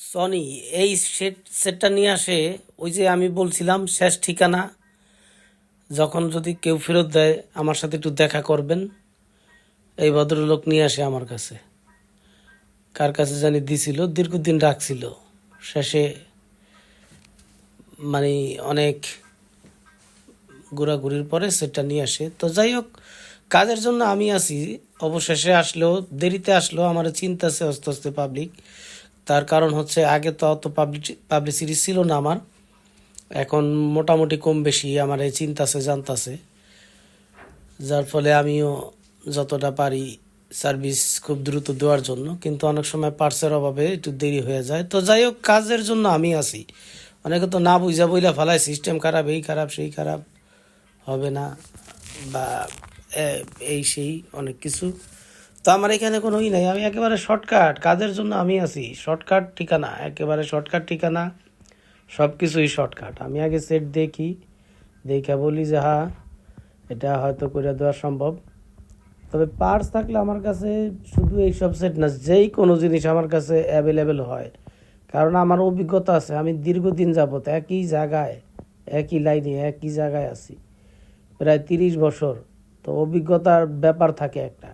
Sony, এই set সেটটা নিয়ে আসে, ওই যে আমি বলছিলাম, শেষ ঠিকানা। যখন যদি কেউ ফেরত দেয়, আমার সাথে একটু দেখা করবেন। এই ভদ্রলোক নিয়ে আসে আমার কাছে। কার কাছে জানি দিছিল, দীর্ঘদিন রাখছিল। শেষে মানে অনেক ঘোরাঘুরির পরে সেটটা নিয়ে আসে। তো যাই হোক, কাজের জন্য আমি আছি। অবশেষে আসলেও, দেরিতে আসলেও আমার চিন্তা আছে আস্তে আস্তে পাবলিক তার কারণ হচ্ছে আগে তো অত পাবলিসিটি ছিল না আমার। এখন মোটামুটি কম বেশি আমার এই চিন্তা আছে জানতাছে। যার ফলে আমিও যতটা পারি সার্ভিস খুব দ্রুত দেওয়ার জন্য, কিন্তু অনেক সময় পার্সের অভাবে একটু দেরি হয়ে যায়। তো যাই হোক, কাজের জন্য আমি আছি। অনেকে তো না বুঝা বইলা ফেলায় সিস্টেম খারাপ, এই খারাপ, সেই খারাপ। হবে না, বা এই সেই অনেক কিছু। তো আমার এখানে কোনো ই নাই। আমি একেবারে শর্টকাট কাজের জন্য আমি আছি। শর্টকাট ঠিকানা, একেবারে শর্টকাট ঠিকানা সব কিছুই শর্টকাট আমি আগে সেট দেখি, দেখে বলি যে হ্যাঁ এটা হয়তো করে দেওয়া সম্ভব। তবে পার্স থাকলে আমার কাছে শুধু এইসব সেট না, যেই কোনো জিনিস আমার কাছে অ্যাভেলেবেল হয়। কারণ আমার অভিজ্ঞতা আছে, আমি দীর্ঘদিন যাবত একই জায়গায়, একই লাইনে একই জায়গায় আছি। প্রায় তিরিশ বছর। তো অভিজ্ঞতার ব্যাপার থাকে একটা।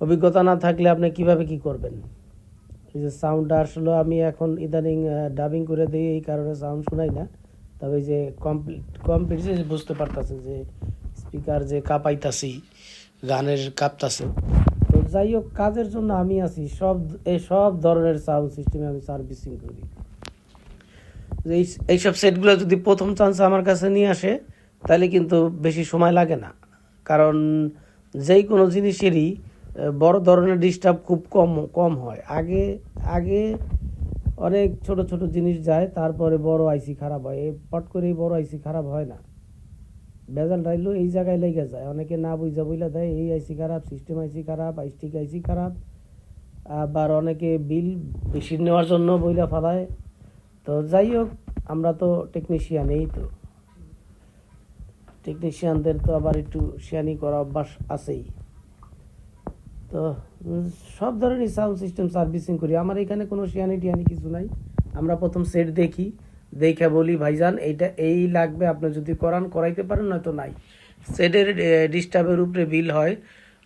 অভিজ্ঞতা না থাকলে আপনি কীভাবে কি করবেন? এই যে সাউন্ডটা আসলে আমি এখন ইদানিং ডাবিং করে দিই এই কারণে সাউন্ড শোনাই না। তবে যে কমপ্লিট কমপ্লিট বুঝতে পারতেছে যে স্পিকার যে কাঁপাইতাছি, গানের কাঁপতাছে। তো যাই হোক, কাজের জন্য আমি আছি। সব এই সব ধরনের সাউন্ড সিস্টেমে আমি সার্ভিসিং করি। এই- এইসব সেটগুলো যদি প্রথম চান্স আমার কাছে নিয়ে আসে, তাহলে কিন্তু বেশি সময় লাগে না। কারণ যেই কোনো জিনিসেরই বড় ধরনের ডিস্টার্ব খুব কম কম হয়। আগে আগে অনেক ছোট ছোট জিনিস যায়, তারপরে বড় আইসি খারাপ হয়। এই পট করে বড় আইসি খারাপ হয় না। ভেজাল রাইলেও এই জায়গায় লেগে যায়। অনেকে না বুঝা বুঝলা দেয়, এই আইসি খারাপ সিস্টেম আইসি খারাপ, আইস্টিক আইসি খারাপ। আবার অনেকে বিল বেশি নেওয়ার জন্য বইলা ফালায়। তো যাই হোক, আমরা তো টেকনিশিয়ান এই তো। টেকনিশিয়ানদের তো আবার একটু শিয়ানি করা অভ্যাস আছেই। তো সব ধরনের সাউন্ড সিস্টেম সার্ভিসিং করি। আমার এখানে কোনো শিয়ানি টিয়ানি কিছু নাই। আমরা প্রথম সেট দেখি। দেখে বলি, ভাইজান, এইটা, এই লাগবে। আপনি যদি করান, করাইতে পারেন, নয়তো নাই। সেটের ডিস্টার্বের উপরে বিল হয়।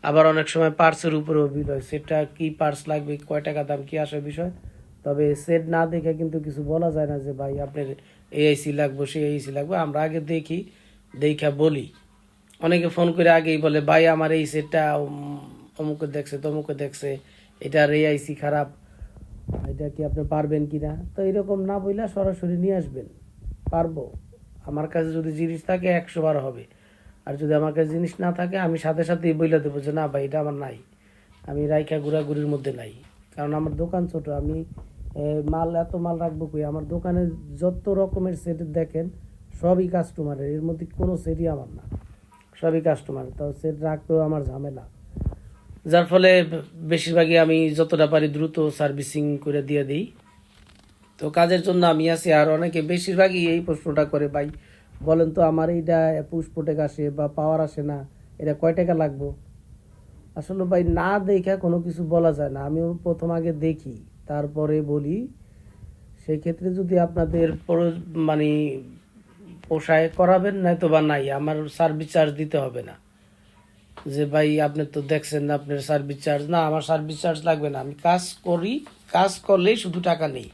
আবার অনেক সময় পার্সের উপরেও বিল হয়। সেটটা কি পার্স লাগবে, কয় টাকা দাম, কী আসে বিষয়? তবে সেট না দেখে কিন্তু কিছু বলা যায় না যে, ভাই, আপনার এআইসি আইসি লাগবে, সেই আইসি লাগবে। আমরা আগে দেখি, দেখা বলি। অনেকে ফোন করে আগেই বলে, ভাই, আমার এই সেটটা অমুকে দেখছে, তমুকে দেখছে এটার আইসি খারাপ, এটা কি আপনি পারবেন কি না? তো এরকম না বইলা সরাসরি নিয়ে আসবেন। পারব। আমার কাছে যদি জিনিস থাকে, একশো বার হবে। আর যদি আমার কাছে জিনিস না থাকে, আমি সাথে সাথেই বইলা দেবো যে, না ভাই, এটা আমার নাই। আমি রাইখা ঘোরাঘুরির মধ্যে নাই। কারণ আমার দোকান ছোট, আমি মাল, এত মাল রাখব কই? আমার দোকানে যত রকমের সেট দেখেন, সবই কাস্টমারের এর মধ্যে কোনো সেটই আমার না। সবই কাস্টমার তো সেট রাখতেও আমার ঝামেলা। যার ফলে বেশিরভাগই আমি যতটা পারি দ্রুত সার্ভিসিং করে দিয়ে দিই। তো কাজের জন্য আমি আছি, আর অনেকে বেশিরভাগই এই প্রশ্নটা করে। ভাই, বলেন তো আমার এইটা পুষ্পটেক আসে বা পাওয়ার আসে না, এটা কয় টাকা লাগবো? আসলে ভাই, না দেখে কোনো কিছু বলা যায় না। আমিও প্রথম আগে দেখি, তারপরে বলি। সেই ক্ষেত্রে যদি আপনাদের মানে পোষায় করাবেন নয়তো বা নাই, আমার সার্ভিস চার্জ দিতে হবে না। যে, ভাই, আপনি তো দেখছেন না আপনার সার্ভিস চার্জ না, আমার সার্ভিস চার্জ লাগবে না। আমি কাজ করি, কাজ করলেই শুধু টাকা নেই।